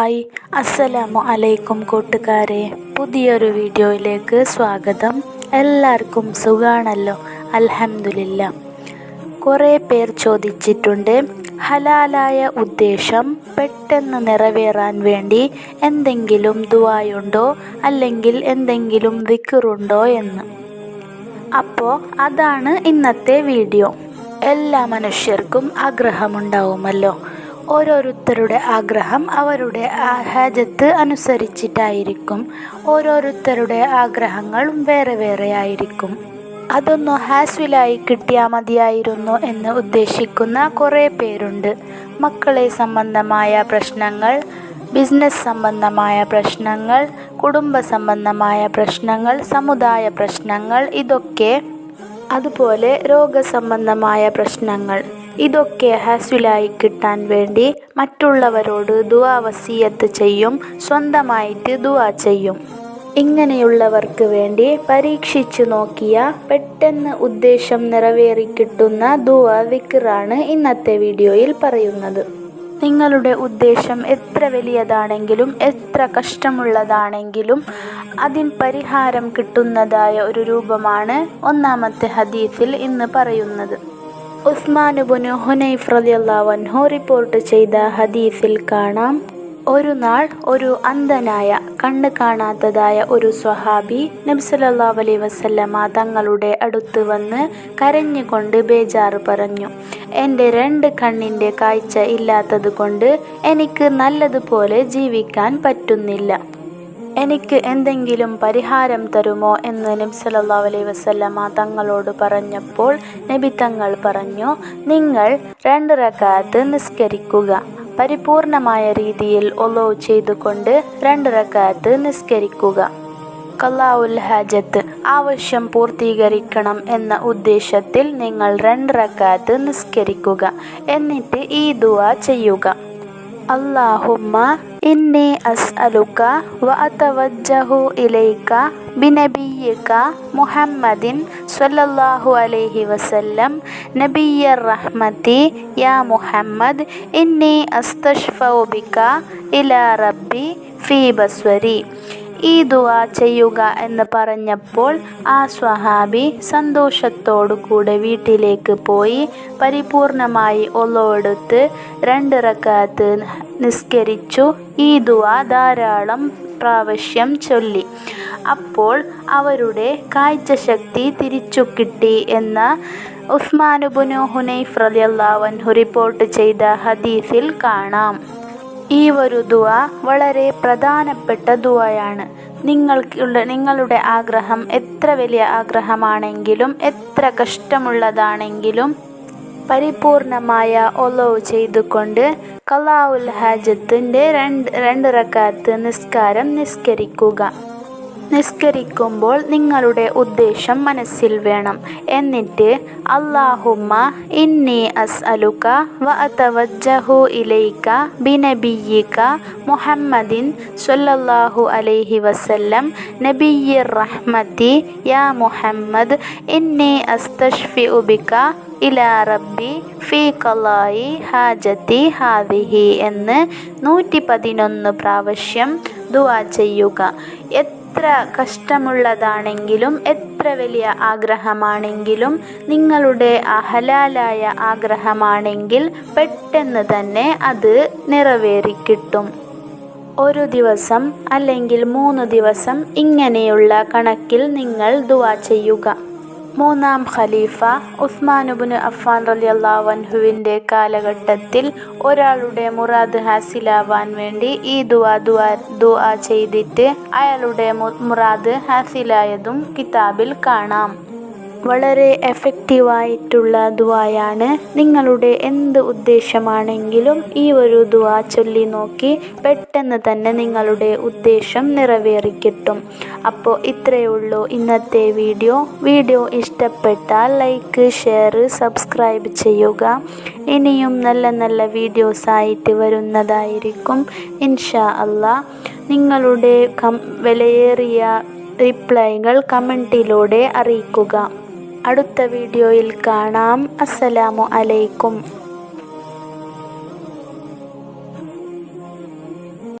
Hi അസ്സലാമു അലൈക്കും കൂട്ടുകാരെ. പുതിയൊരു വീഡിയോയിലേക്ക് സ്വാഗതം. എല്ലാവർക്കും സുഖാണല്ലോ? അൽഹംദുലില്ല. കുറേ പേർ ചോദിച്ചിട്ടുണ്ട് ഹലാലായ ഉദ്ദേശം പെട്ടെന്ന് നിറവേറാൻ വേണ്ടി എന്തെങ്കിലും ദുവായുണ്ടോ അല്ലെങ്കിൽ എന്തെങ്കിലും വിക്കറുണ്ടോ എന്ന്. അപ്പോൾ അതാണ് ഇന്നത്തെ വീഡിയോ. എല്ലാ മനുഷ്യർക്കും ആഗ്രഹമുണ്ടാവുമല്ലോ? ഓരോരുത്തരുടെ ആഗ്രഹം അവരുടെ ഹാജത്ത് അനുസരിച്ചിട്ടായിരിക്കും. ഓരോരുത്തരുടെ ആഗ്രഹങ്ങളും വേറെ വേറെ ആയിരിക്കും. അതൊന്നു ഹാസ്വിലായി കിട്ടിയാൽ മതിയായിരുന്നു എന്ന് ഉദ്ദേശിക്കുന്ന കുറേ പേരുണ്ട്. മക്കളെ സംബന്ധമായ പ്രശ്നങ്ങൾ ബിസിനസ് സംബന്ധമായ പ്രശ്നങ്ങൾ കുടുംബ സംബന്ധമായ പ്രശ്നങ്ങൾ സമുദായ പ്രശ്നങ്ങൾ ഇതൊക്കെ അതുപോലെ രോഗസംബന്ധമായ പ്രശ്നങ്ങൾ. ഇതൊക്കെ ഹാസ്വിലായി കിട്ടാൻ വേണ്ടി മറ്റുള്ളവരോട് ദുവാ വസീയത്ത് ചെയ്യും സ്വന്തമായിട്ട് ദുവാ ചെയ്യും. ഇങ്ങനെയുള്ളവർക്ക് വേണ്ടി പരീക്ഷിച്ചു നോക്കിയ പെട്ടെന്ന് ഉദ്ദേശം നിറവേറിക്കിട്ടുന്ന ദുവാ വിക്റാണ് ഇന്നത്തെ വീഡിയോയിൽ പറയുന്നത്. നിങ്ങളുടെ ഉദ്ദേശം എത്ര വലിയതാണെങ്കിലും എത്ര കഷ്ടമുള്ളതാണെങ്കിലും അതിന് പരിഹാരം കിട്ടുന്നതായ ഒരു രൂപമാണ് ഒന്നാമത്തെ ഹദീസിൽ ഇന്ന് പറയുന്നത്. ഉസ്മാനുബുനു ഹുനൈഫ് റലിയല്ലാവൻഹു റിപ്പോർട്ട് ചെയ്ത ഹദീസിൽ കാണാം. ഒരു നാൾ ഒരു അന്ധനായ കണ്ണ് കാണാത്തതായ ഒരു സ്വഹാബി നബ്സലല്ലാ അലൈ വസല്ലമ തങ്ങളുടെ അടുത്ത് വന്ന് കരഞ്ഞുകൊണ്ട് ബേജാറ് പറഞ്ഞു എന്റെ രണ്ട് കണ്ണിന്റെ കാഴ്ച ഇല്ലാത്തത് കൊണ്ട് എനിക്ക് നല്ലതുപോലെ ജീവിക്കാൻ പറ്റുന്നില്ല. എനിക്ക് എന്തെങ്കിലും പരിഹാരം തരുമോ എന്ന് നബി സല്ലല്ലാഹു അലൈഹി വസല്ലമ തങ്ങളോട് പറഞ്ഞപ്പോൾ നബി തങ്ങൾ പറഞ്ഞു നിങ്ങൾ രണ്ട് റക്കാത്ത് നിസ്കരിക്കുക. പരിപൂർണമായ രീതിയിൽ ഒലോ ചെയ്തുകൊണ്ട് രണ്ട് റക്കാത്ത് നിസ്കരിക്കുക. കല്ലാവുൽ ഹാജത്ത്. ആവശ്യം പൂർത്തീകരിക്കണം എന്ന ഉദ്ദേശത്തിൽ നിങ്ങൾ രണ്ട് റക്കാത്ത് നിസ്കരിക്കുക. എന്നിട്ട് ഈ ദുആ ചെയ്യുക. അല്ലാഹുമ്മ ഇന്നി അസ്അലുക വ അതവജ്ജഹു ഇലൈക ബിനബിയക മുഹമ്മദിൻ സ്വല്ലല്ലാഹു അലൈഹി വസല്ലം നബിയ റഹ്മതി യാ മുഹമ്മദ് ഇന്നി അസ്തഷ്ഫഉ ബിക ഇലാ റബ്ബി ഫീ ബസ്വരി ഈ ദുആ ചെയ്യുക എന്ന് പറഞ്ഞപ്പോൾ ആ സ്വഹാബി സന്തോഷത്തോടു കൂടെ വീട്ടിലേക്ക് പോയി പരിപൂർണമായി ഒലോടുത്ത് രണ്ട് റക്കാത്ത് നിസ്കരിച്ചു. ഈ ദുആ ധാരാളം പ്രാവശ്യം ചൊല്ലി. അപ്പോൾ അവരുടെ കാഴ്ചശക്തി തിരിച്ചു കിട്ടി എന്ന ഉസ്മാനുബുനു ഹുനൈഫ് റലിയല്ലാവൻഹു റിപ്പോർട്ട് ചെയ്ത ഹദീസിൽ കാണാം. ഈ ഒരു ദുവ വളരെ പ്രധാനപ്പെട്ട ദുവയാണ്. നിങ്ങൾക്കുള്ള നിങ്ങളുടെ ആഗ്രഹം എത്ര വലിയ ആഗ്രഹമാണെങ്കിലും എത്ര കഷ്ടമുള്ളതാണെങ്കിലും പരിപൂർണമായ ഒലവ് ചെയ്തുകൊണ്ട് കലാവുൽ ഹാജത്തിന്റെ രണ്ട് രണ്ട് റക്കാത്ത് നിസ്കാരം നിസ്കരിക്കുക. നിസ്കരിക്കുമ്പോൾ നിങ്ങളുടെ ഉദ്ദേശം മനസ്സിൽ വേണം. എന്നിട്ട് അള്ളാഹുമ്മ ഇന്നി അസ് അസ്അലുക വ അതവജ്ജഹു ഇലൈക ബിനബിയിക മുഹമ്മദിൻ സൊല്ലാഹു അലൈഹി വസല്ലം നബിയ്യിർ റഹ്മതി യാ മുഹമ്മദ് ഇന്നി അസ്തഷ്ഫി ബിക ഇലാ റബ്ബി ഫീ കലായി ഹാജത്തി ഹാദിഹി എന്ന് നൂറ്റി പതിനൊന്ന് പ്രാവശ്യം ദുവാ ചെയ്യുക. എത്ര കഷ്ടമുള്ളതാണെങ്കിലും എത്ര വലിയ ആഗ്രഹമാണെങ്കിലും നിങ്ങളുടെ അഹലാലായ ആഗ്രഹമാണെങ്കിൽ പെട്ടെന്ന് തന്നെ അത് നിറവേറിക്കിട്ടും ഒരു ദിവസം അല്ലെങ്കിൽ മൂന്ന് ദിവസം ഇങ്ങനെയുള്ള കണക്കിൽ നിങ്ങൾ ദുവാ ചെയ്യുക. മൂന്നാം ഖലീഫ ഉസ്മാനുബിന് അഫ്ഫാൻ റലിയല്ലാവൻഹുവിന്റെ കാലഘട്ടത്തിൽ ഒരാളുടെ മുറാദ് ഹാസിലാവാൻ വേണ്ടി ഈ ദുവാ ദുആ ദുആ ചെയ്തിട്ട് അയാളുടെ മുറാദ് ഹാസിലായതും കിതാബിൽ കാണാം. വളരെ എഫക്റ്റീവായിട്ടുള്ള ദുവായാണ് നിങ്ങളുടെ എന്ത് ഉദ്ദേശമാണെങ്കിലും ഈ ഒരു ദുആ ചൊല്ലി നോക്കി പെട്ടെന്ന് തന്നെ നിങ്ങളുടെ ഉദ്ദേശം നിറവേറിക്കിട്ടും. അപ്പോൾ ഇത്രയേ ഉള്ളൂ ഇന്നത്തെ വീഡിയോ. വീഡിയോ ഇഷ്ടപ്പെട്ടാൽ ലൈക്ക് ഷെയർ സബ്സ്ക്രൈബ് ചെയ്യുക. ഇനിയും നല്ല നല്ല വീഡിയോസ് ആയിട്ട് വരുന്നതായിരിക്കും. ഇൻഷാ അല്ല നിങ്ങളുടെ കം വിലയേറിയ റിപ്ലൈകൾ കമന്റിലൂടെ അറിയിക്കുക. അടുത്ത വീഡിയോയിൽ കാണാം. അസ്സലാമു അലൈക്കും.